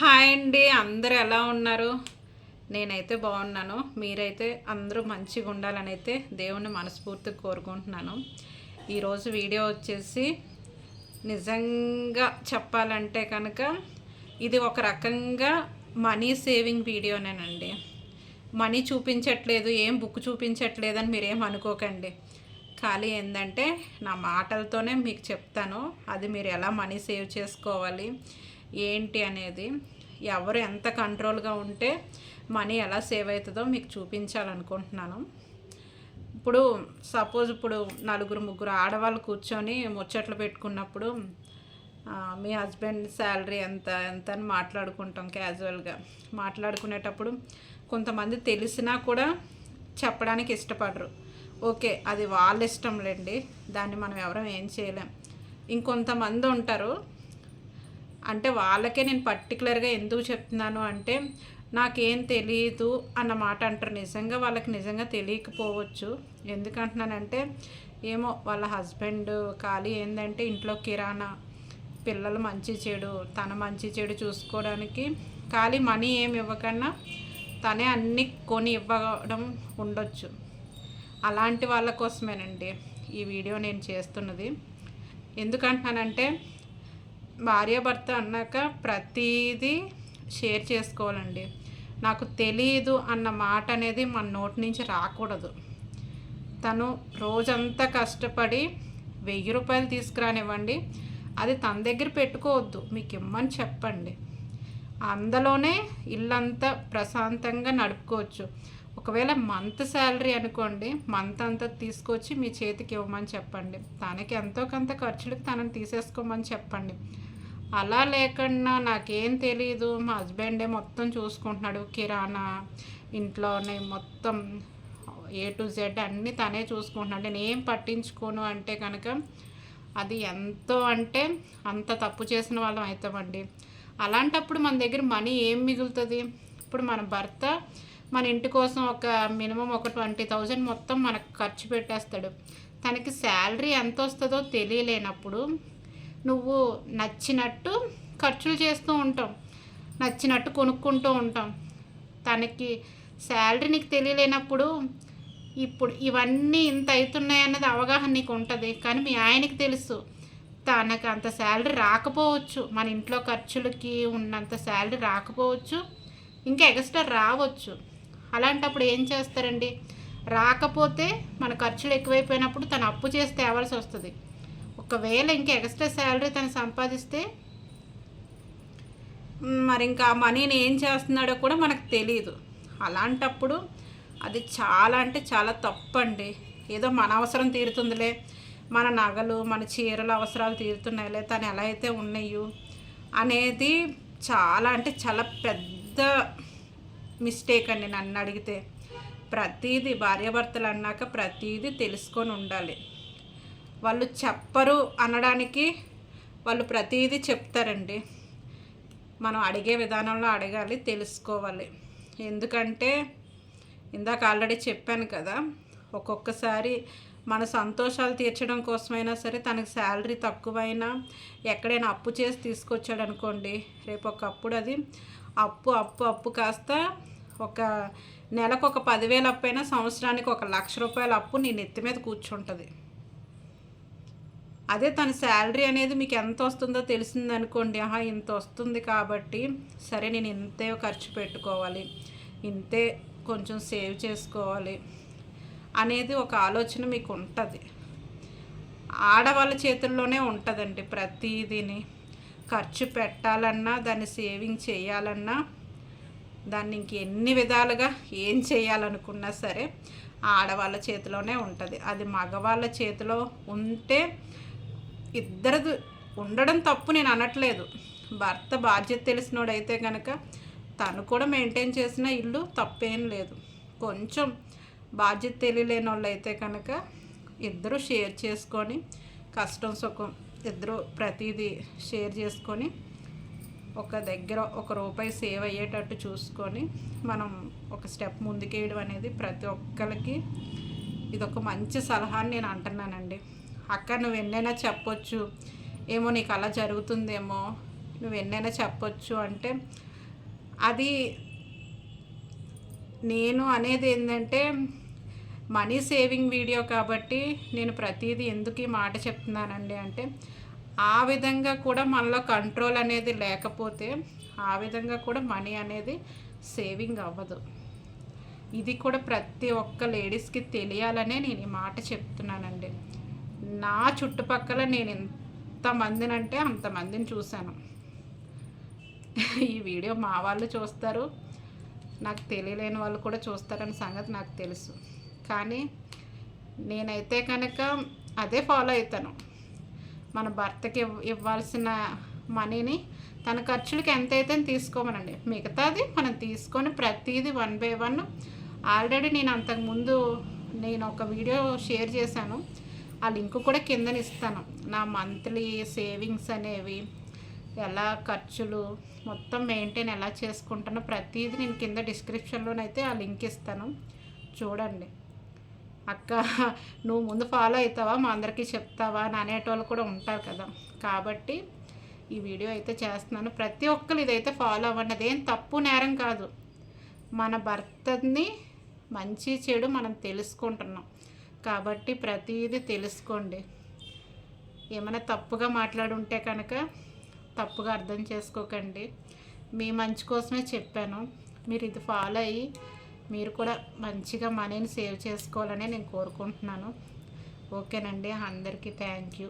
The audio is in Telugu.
హాయ్ అండి అందరూ ఎలా ఉన్నారు? నేనైతే బాగున్నాను. మీరైతే అందరూ మంచిగా ఉండాలని అయితే దేవుని మనస్ఫూర్తిగా కోరుకుంటున్నాను ఈరోజు వీడియో వచ్చేసి నిజంగా చెప్పాలంటే కనుక ఇది ఒక రకంగా మనీ సేవింగ్ వీడియోనేనండి. మనీ చూపించట్లేదు ఏం బుక్ చూపించట్లేదు అని మీరేం అనుకోకండి. ఖాళీ ఏంటంటే నా మాటలతోనే మీకు చెప్తాను. అది మీరు ఎలా మనీ సేవ్ చేసుకోవాలి? ఏంటి అనేది ఎవరు ఎంత కంట్రోల్గా ఉంటే మనీ ఎలా సేవ్ అవుతుందో మీకు చూపించాలనుకుంటున్నాను. ఇప్పుడు సపోజ్ ఇప్పుడు నలుగురు ముగ్గురు ఆడవాళ్ళు కూర్చొని ముచ్చట్లు పెట్టుకున్నప్పుడు మీ హస్బెండ్ శాలరీ ఎంత ఎంత అని మాట్లాడుకుంటాం క్యాజువల్గా. మాట్లాడుకునేటప్పుడు కొంతమంది తెలిసినా కూడా చెప్పడానికి ఇష్టపడరు. ఓకే అది వాళ్ళ ఇష్టంలేండి దాన్ని మనం ఎవరం ఏం చేయలేం. ఇంకొంతమంది ఉంటారు అంటే వాళ్ళకే నేను పర్టికులర్గా ఎందుకు చెప్తున్నాను అంటే నాకేం తెలియదు అన్నమాట అంటారు. నిజంగా వాళ్ళకి నిజంగా తెలియకపోవచ్చు. ఎందుకంటున్నానంటే ఏమో వాళ్ళ హస్బెండ్ ఖాళీ ఏంటంటే ఇంట్లో కిరాణా పిల్లలు మంచి చెడు తన మంచి చెడు చూసుకోవడానికి ఖాళీ మనీ ఏమి ఇవ్వకన్నా తనే అన్ని కొని ఇవ్వడం ఉండొచ్చు. అలాంటి వాళ్ళ కోసమేనండి ఈ వీడియో నేను చేస్తున్నది. ఎందుకంటున్నానంటే భార్యాభర్త అన్నాక ప్రతిదీ షేర్ చేసుకోవాలండి. నాకు తెలియదు అన్న మాట అనేది మన నోటి నుంచి రాకూడదు. తను రోజంతా కష్టపడి వెయ్యి రూపాయలు తీసుకురానివ్వండి. అది తన దగ్గర పెట్టుకోవద్దు. మీకు ఇమ్మని చెప్పండి. అందులోనే ఇల్లంతా ప్రశాంతంగా నడుపుకోవచ్చు. ఒకవేళ మంత్ శాలరీ అనుకోండి మంత్ అంతా తీసుకొచ్చి మీ చేతికి ఇవ్వమని చెప్పండి. తనకి ఎంతో కొంత ఖర్చులకు తనని తీసేసుకోమని చెప్పండి. అలా లేకుండా నాకేం తెలీదు. మా హస్బెండే మొత్తం చూసుకుంటున్నాడు. కిరాణా ఇంట్లోనే మొత్తం ఏ టు జెడ్ అన్నీ తనే చూసుకుంటున్నాడు. నేను ఏం పట్టించుకోను అంటే కనుక అది ఎంతో అంటే అంత తప్పు చేసిన వాళ్ళం అవుతామండి అలాంటప్పుడు మన దగ్గర మనీ ఏం మిగులుతుంది? ఇప్పుడు మన భర్త మన ఇంటి కోసం ఒక మినిమం ఒక ట్వంటీ థౌజండ్ మొత్తం మనకు ఖర్చు పెట్టేస్తాడు. తనకి శాలరీ ఎంత వస్తుందో తెలియలేనప్పుడు నువ్వు నచ్చినట్టు ఖర్చులు చేస్తూ ఉంటాం నచ్చినట్టు కొనుక్కుంటూ ఉంటాం తనకి శాలరీ నీకు తెలియలేనప్పుడు ఇప్పుడు ఇవన్నీ ఇంత అవుతున్నాయి అన్నది అవగాహన నీకు ఉంటుంది. కానీ మీ ఆయనకి తెలుసు. తనకు అంత శాలరీ రాకపోవచ్చు. మన ఇంట్లో ఖర్చులకి ఉన్నంత శాలరీ రాకపోవచ్చు. ఇంకా ఎక్స్ట్రా రావచ్చు. అలాంటప్పుడు ఏం చేస్తారండి? రాకపోతే మన ఖర్చులు ఎక్కువైపోయినప్పుడు తను అప్పు చేసి తేవాల్సి వస్తుంది. ఒకవేళ ఇంకా ఎక్స్ట్రా శాలరీ తను సంపాదిస్తే? మరి ఇంకా ఆ మనీని ఏం చేస్తున్నాడో కూడా మనకు తెలియదు అలాంటప్పుడు అది చాలా అంటే చాలా తప్పండి. ఏదో మన అవసరం తీరుతుందిలే. మన నగలు మన చీరల అవసరాలు తీరుతున్నాయిలే. తను ఎలా అయితే ఉన్నాయో అనేది చాలా అంటే చాలా పెద్ద మిస్టేక్ అండి నన్ను అడిగితే. ప్రతీది భార్యాభర్తలు అన్నాక ప్రతీది తెలుసుకొని ఉండాలి. వాళ్ళు చెప్పరు అనడానికి వాళ్ళు ప్రతీది చెప్తారండి. మనం అడిగే విధానంలో అడగాలి తెలుసుకోవాలి. ఎందుకంటే ఇందాక ఆల్రెడీ చెప్పాను కదా ఒక్కొక్కసారి మన సంతోషాలు తీర్చడం కోసమైనా సరే తనకు శాలరీ తక్కువైనా ఎక్కడైనా అప్పు చేసి తీసుకొచ్చాడు అనుకోండి రేపు ఒకప్పుడు అది అప్పు అప్పు అప్పు కాస్త ఒక నెలకు ఒక పదివేలు అప్పు అయినా సంవత్సరానికి ఒక లక్ష రూపాయల అప్పు నీ నెత్తి మీద కూర్చుంటుంది. అదే తన శాలరీ అనేది మీకు ఎంత వస్తుందో తెలిసింది అనుకోండి. ఆహా ఇంత వస్తుంది కాబట్టి సరే నేను ఇంతే ఖర్చు పెట్టుకోవాలి. ఇంతే కొంచెం సేవ్ చేసుకోవాలి అనేది ఒక ఆలోచన మీకు ఉంటుంది. ఆడవాళ్ళ చేతుల్లోనే ఉంటుందండి ప్రతిదీని. ఖర్చు పెట్టాలన్నా దాన్ని సేవింగ్ చేయాలన్నా దాన్ని ఇంకెన్ని విధాలుగా ఏం చేయాలనుకున్నా సరే ఆడవాళ్ళ చేతిలోనే ఉంటుంది. అది మగవాళ్ళ చేతిలో ఉంటే ఇద్దరిది ఉండడం తప్పు నేను అనట్లేదు. భర్త బాధ్యత తెలిసినోడైతే కనుక తను కూడా మెయింటైన్ చేసిన ఇల్లు తప్పేం లేదు. కొంచెం బాధ్యత తెలియలేని వాళ్ళు అయితే కనుక ఇద్దరు షేర్ చేసుకొని కష్టం సుఖం ఇద్దరు ప్రతిదీ షేర్ చేసుకొని ఒక దగ్గర ఒక రూపాయి సేవ్ అయ్యేటట్టు చూసుకొని మనం ఒక స్టెప్ ముందుకేయడం అనేది ప్రతి ఒక్కరికి ఇది ఒక మంచి సలహా అని నేను అంటున్నానండి. అక్క నువ్వు ఎన్నైనా చెప్పొచ్చు. ఏమో నీకు అలా జరుగుతుందేమో. నువ్వు ఎన్నైనా చెప్పొచ్చు అంటే అది నేను అనేది ఏంటంటే మనీ సేవింగ్ వీడియో కాబట్టి నేను ప్రతిదీ ఎందుకు ఈ మాట చెప్తున్నానండి అంటే ఆ విధంగా కూడా మనలో కంట్రోల్ అనేది లేకపోతే ఆ విధంగా కూడా మనీ అనేది సేవింగ్ అవ్వదు. ఇది కూడా ప్రతి ఒక్క లేడీస్కి తెలియాలనే నేను ఈ మాట చెప్తున్నానండి. నా చుట్టుపక్కల నేను ఎంతమందిని అంటే అంతమందిని చూశాను. ఈ వీడియో మా వాళ్ళు చూస్తారు. నాకు తెలియలేని వాళ్ళు కూడా చూస్తారని సంగతి నాకు తెలుసు. కానీ నేనైతే కనుక అదే ఫాలో అవుతాను మన భర్తకి ఇవ్వాల్సిన మనీని తన ఖర్చులకి ఎంత అయితే తీసుకోమనండి మిగతాది మనం తీసుకొని ప్రతిదీ వన్ బై వన్. ఆల్రెడీ నేను అంతకుముందు నేను ఒక వీడియో షేర్ చేశాను. ఆ లింక్ కూడా కిందన ఇస్తాను. నా మంత్లీ సేవింగ్స్ అనేవి ఎలా ఖర్చులు మొత్తం మెయింటైన్ ఎలా చేసుకుంటానో ప్రతిదీ నేను కింద డిస్క్రిప్షన్లోనైతే ఆ లింక్ ఇస్తాను. చూడండి. అక్క నువ్వు ముందు ఫాలో అవుతావా? మా అందరికీ చెప్తావా? అని అనేటోళ్ళు కూడా ఉంటారు కదా. కాబట్టి ఈ వీడియో అయితే చేస్తున్నాను. ప్రతి ఒక్కరు ఇదైతే ఫాలో అవ్వండి. అదేం తప్పు నేరం కాదు. మన భర్తని మంచి చెడు మనం తెలుసుకుంటున్నాం. కాబట్టి ప్రతిదీ తెలుసుకోండి. ఏమైనా తప్పుగా మాట్లాడుంటే కనుక తప్పుగా అర్థం చేసుకోకండి. మీ మంచి కోసమే చెప్పాను. మీరు ఇది ఫాలో అయ్యి మీరు కూడా మంచిగా మనీని సేవ్ చేసుకోవాలని నేను కోరుకుంటున్నాను. ఓకేనండి. అందరికీ థ్యాంక్ యూ.